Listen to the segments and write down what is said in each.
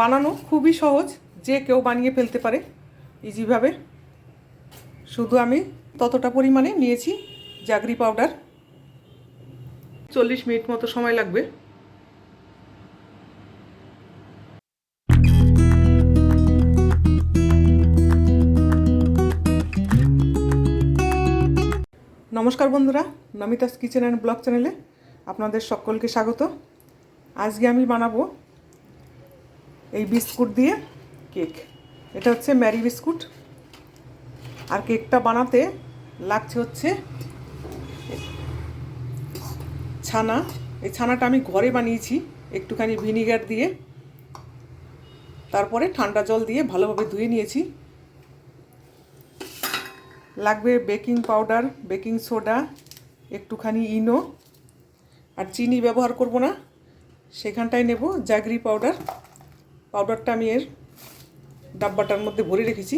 বানানো খুবই সহজ, যে কেউ বানিয়ে ফেলতে পারে ইজিভাবে শুধু আমি ততটা পরিমাণে নিয়েছি জাগরি পাউডার চল্লিশ মিনিট মতো সময় লাগবে। নমস্কার বন্ধুরা, নমিতাস কিচেন অ্যান্ড ব্লগ চ্যানেলে আপনাদের সকলকে স্বাগত। আজকে আমি বানাবো এই বিস্কুট দিয়ে কেক। এটা হচ্ছে ম্যারি বিস্কুট। আর কেকটা বানাতে লাগছে হচ্ছে ছানা। এই ছানাটা আমি ঘরে বানিয়েছি একটুখানি ভিনিগার দিয়ে। তারপরে ঠান্ডা জল দিয়ে ভালোভাবে ধুয়ে নিয়েছি। লাগবে বেকিং পাউডার, বেকিং সোডা, একটুখানি ইনো। আর চিনি ব্যবহার করব না, সেখানটায় নেব জাগরি পাউডার। পাউডারটা আমি এর ডাব্বাটার মধ্যে ভরে রেখেছি।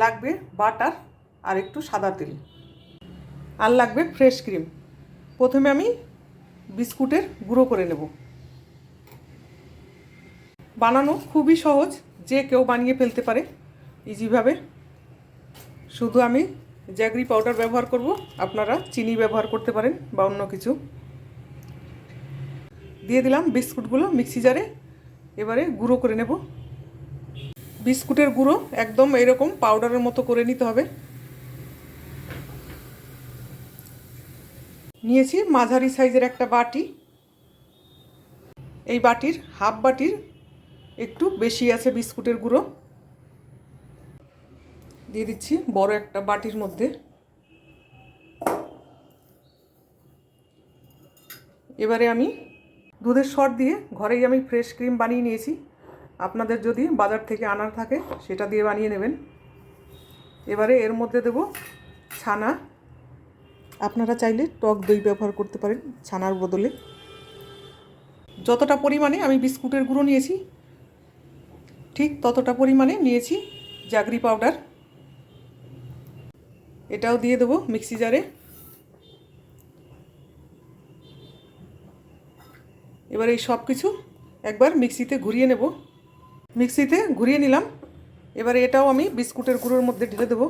লাগবে বাটার আর একটু সাদা তেল। আর লাগবে ফ্রেশ ক্রিম। প্রথমে আমি বিস্কুটের গুঁড়ো করে নেব। বানানো খুবই সহজ, যে কেউ বানিয়ে ফেলতে পারে। ইজিভাবে শুধু আমি জ্যাগরি পাউডার ব্যবহার করব। আপনারা চিনি ব্যবহার করতে পারেন বা অন্য কিছু। দিয়ে দিলাম বিস্কুটগুলো মিক্সি জারে। এবারে গুঁড়ো করে নেব। বিস্কুটের গুঁড়ো একদম এরকম পাউডারের মতো করে নিতে হবে। নিয়েছি মাঝারি সাইজের একটা বাটি। এই বাটির হাফ বাটির একটু বেশি আছে বিস্কুটের গুঁড়ো। দিয়ে দিচ্ছি বড় একটা বাটির মধ্যে। এবারে আমি দুধের সর দিয়ে ঘরেই আমি ফ্রেশ ক্রিম বানিয়ে নিয়েছি। আপনাদের যদি বাজার থেকে আনার থাকে, সেটা দিয়ে বানিয়ে নেবেন। এবারে এর মধ্যে দেব ছানা। আপনারা চাইলে টক দই ব্যবহার করতে পারেন ছানার বদলে। যতটা পরিমাণে আমি বিস্কুটের গুঁড়ো নিয়েছি, ঠিক ততটা পরিমাণে নিয়েছি জাগরি পাউডার। এটাও দিয়ে দেবো মিক্সি জারে। এবার এই সব কিছু একবার মিক্সিতে ঘুরিয়ে নেব। মিক্সিতে ঘুরিয়ে নিলাম। এবারে এটাও আমি বিস্কুটের গুঁড়োর মধ্যে ঢেলে দেবো।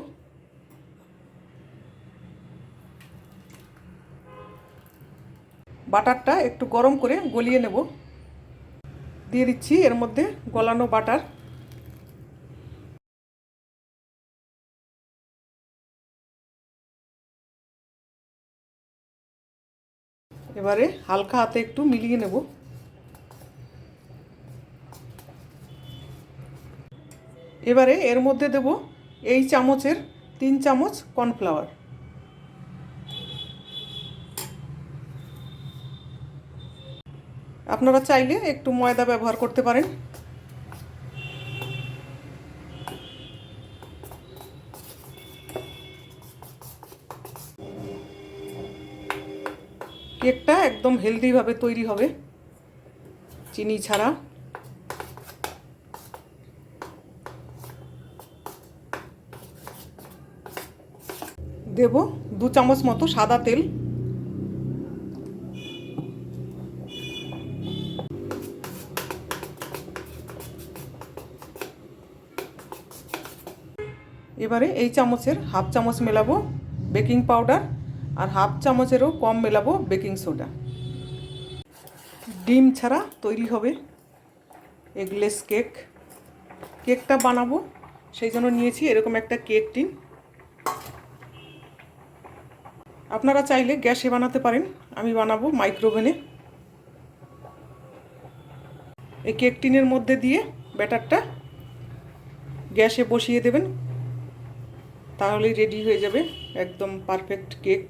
বাটারটা একটু গরম করে গলিয়ে নেব। দিয়ে দিচ্ছি এর মধ্যে গলানো বাটার। এবারে হালকা হাতে একটু মিলিয়ে নেব। এবারে এর মধ্যে দেব এই চামচের তিন চামচ কর্নফ্লাওয়ার। আপনারা চাইলে একটু ময়দা ব্যবহার করতে পারেন। কেকটা একদম হেলদিভাবে তৈরি হবে। চিনি ছাড়া। দেব দু চামচ মতো সাদা তেল। এবারে এই চামচের হাফ চামচ মেলাবো বেকিং পাউডার আর হাফ চামচেরও কম মেলাবো বেকিং সোডা। ডিম ছাড়া তৈরি হবে এগলেস কেক। কেকটা বানাবো, সেই জন্য নিয়েছি এরকম একটা কেক টিন আপনারা চাইলে গ্যাসে বানাতে পারেন। আমি বানাবো মাইক্রোওভেনে। এই কেক টিনের মধ্যে দিয়ে ব্যাটারটা গ্যাসে বসিয়ে দেবেন। তাহলেই রেডি হয়ে যাবে একদম পারফেক্ট কেক।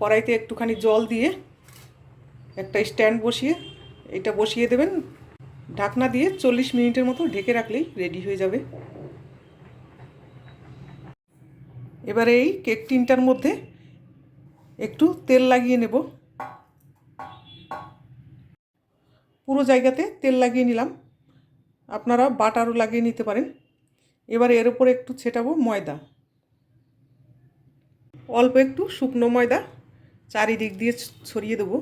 কড়াইতে একটুখানি জল দিয়ে একটা স্ট্যান্ড বসিয়ে এটা বসিয়ে দেবেন। ঢাকনা দিয়ে চল্লিশ মিনিটের মতো ঢেকে রাখলেই রেডি হয়ে যাবে। এবারে এই কেক টিনটার মধ্যে একটু তেল লাগিয়ে নেব। পুরো জায়গাতে তেল লাগিয়ে নিলাম। আপনারা বাটারও লাগিয়ে নিতে পারেন। এবার এর উপরে একটু ছেটাবো ময়দা। অল্প একটু শুকনো ময়দা চারিদিক দিয়ে ছড়িয়ে দেবো।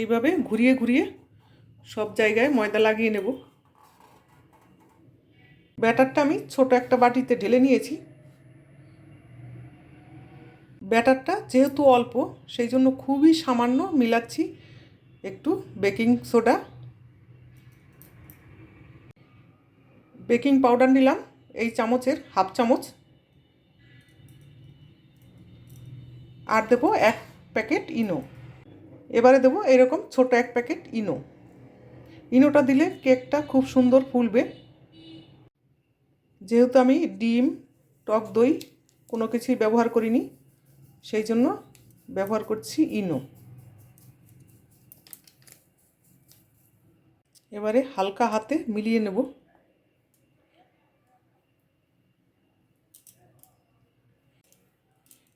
এইভাবে ঘুরিয়ে ঘুরিয়ে সব জায়গায় ময়দা লাগিয়ে নেব। ব্যাটারটা আমি ছোট একটা বাটিতে ঢেলে নিয়েছি। ব্যাটারটা যেহেতু অল্প, সেই জন্য খুবই সামান্য মিলাচ্ছি একটু বেকিং সোডা। বেকিং পাউডার নিলাম এই চামচের, হাফ চামচ। আর দেবো এক প্যাকেট ইনো। এবারে দেবো এরকম ছোট এক প্যাকেট ইনো। ইনোটা দিলে কেকটা খুব সুন্দর ফুলবে। যেহেতু আমি ডিম, টক দই কোনো কিছুই ব্যবহার করিনি সেই জন্য ব্যবহার করছি ইনো। এবারে হালকা হাতে মিলিয়ে নেব।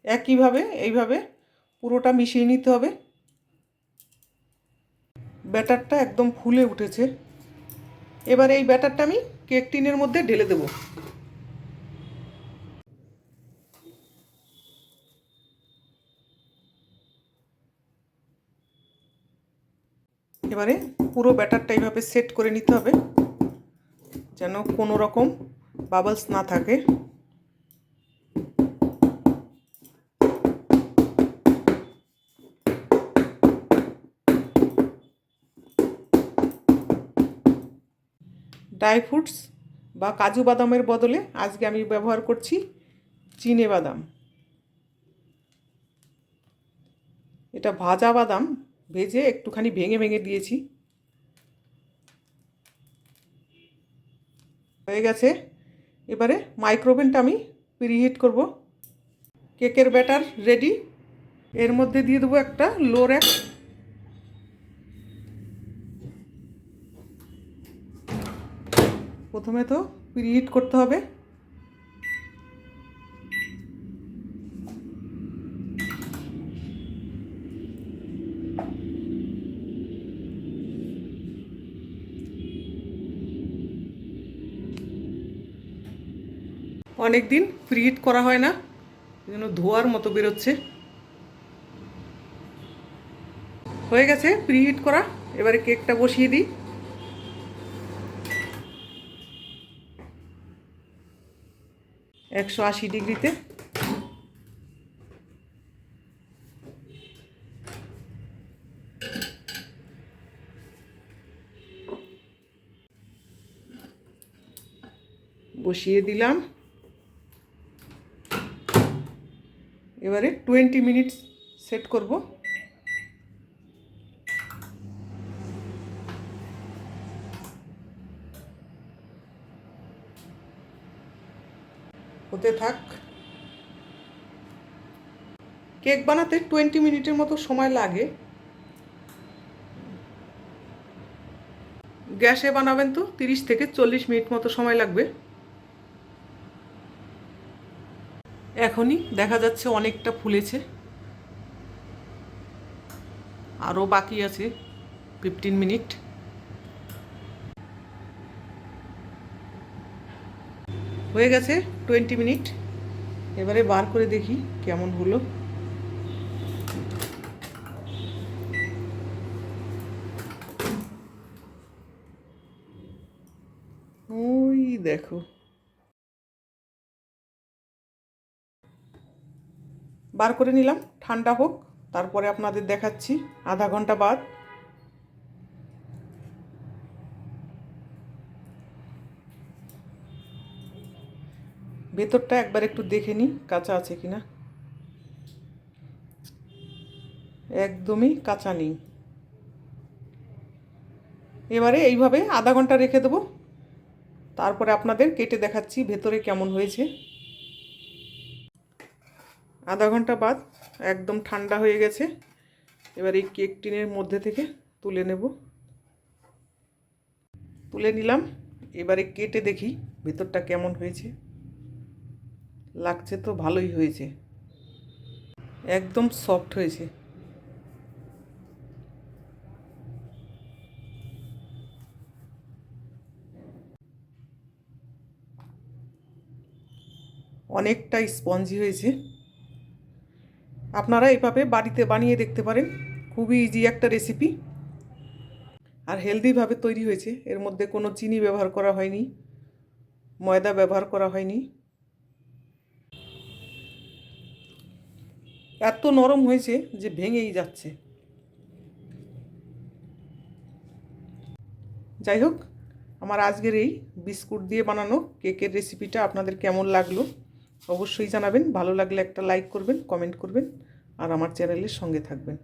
একইভাবে, এইভাবে পুরোটা মিশিয়ে নিতে হবে। ব্যাটারটা একদম ফুলে উঠেছে। এবার এই ব্যাটারটা আমি কেক টিনের মধ্যে ঢেলে দেব। এবারে পুরো ব্যাটারটা এইভাবে সেট করে নিতে হবে, যেন কোনো রকম বাবলস না থাকে। ড্রাই ফ্রুটস বা কাজু বাদামের বদলে আজকে আমি ব্যবহার করছি চিনে বাদাম। এটা ভাজা বাদাম ভেজে একটুখানি ভেঙে ভেঙে দিয়েছি। হয়ে গেছে। এবারে মাইক্রোওভেনটা আমি প্রিহিট করব। কেকের ব্যাটার রেডি এর মধ্যে দিয়ে দেবো একটা লো র্যাক প্রথমে তো প্রিহিট করতে হবে। অনেক দিন প্রিহিট করা হয় না জন্য ধোয়ার মতো বেরোচ্ছে। হয়ে গেছে প্রিহিট করা, এবারে কেকটা বসিয়ে দিই। একশো আশি ডিগ্রিতে। বসিয়ে দিলাম। এবারে টোয়েন্টি মিনিট সেট করব। হতে থাক। কেক বানাতে টোয়েন্টি মিনিটের মতো সময় লাগে। গ্যাসে বানাবেন তো তিরিশ থেকে চল্লিশ মিনিট মতো সময় লাগবে। এখনই দেখা যাচ্ছে অনেকটা ফুলেছে। আরও বাকি আছে ফিফটিন মিনিট হয়ে গেছে টোয়েন্টি মিনিট এবারে বার করে দেখি কেমন হলো। ওই দেখো। বার করে নিলাম, ঠান্ডা হোক, তারপরে আপনাদের দেখাচ্ছি, আধা ঘণ্টা বাদ। ভেতরটা একবার একটু দেখে নিই, কাঁচা আছে কিনা। একদমই কাঁচা নেই। এবারে এইভাবে আধা ঘণ্টা রেখে দেবো। তারপরে আপনাদের কেটে দেখাচ্ছি ভেতরে কেমন হয়েছে। আধা ঘণ্টা বাদ একদম ঠান্ডা হয়ে গেছে। এবার এই কেক টিনের মধ্যে থেকে তুলে নেব। তুলে নিলাম। এবারে কেটে দেখি ভেতরটা কেমন হয়েছে। লাগছে তো ভালোই হয়েছে। একদম সফট হয়েছে। অনেকটা স্পঞ্জি হয়েছে। আপনারা এভাবে বাড়িতে বানিয়ে দেখতে পারেন। খুবই ইজি একটা রেসিপি আর হেলদিভাবে তৈরি হয়েছে। এর মধ্যে কোনো চিনি ব্যবহার করা হয়নি। ময়দা ব্যবহার করা হয়নি। এত নরম হয়েছে যে ভেঙেই যাচ্ছে। যাই হোক, আমার আজকের এই বিস্কুট দিয়ে বানানো কেকের রেসিপিটা আপনাদের কেমন লাগল? অবশ্যই জানাবেন। ভালো লাগলে একটা লাইক করবেন কমেন্ট করবেন। আর আমার চ্যানেলের সঙ্গে থাকবেন।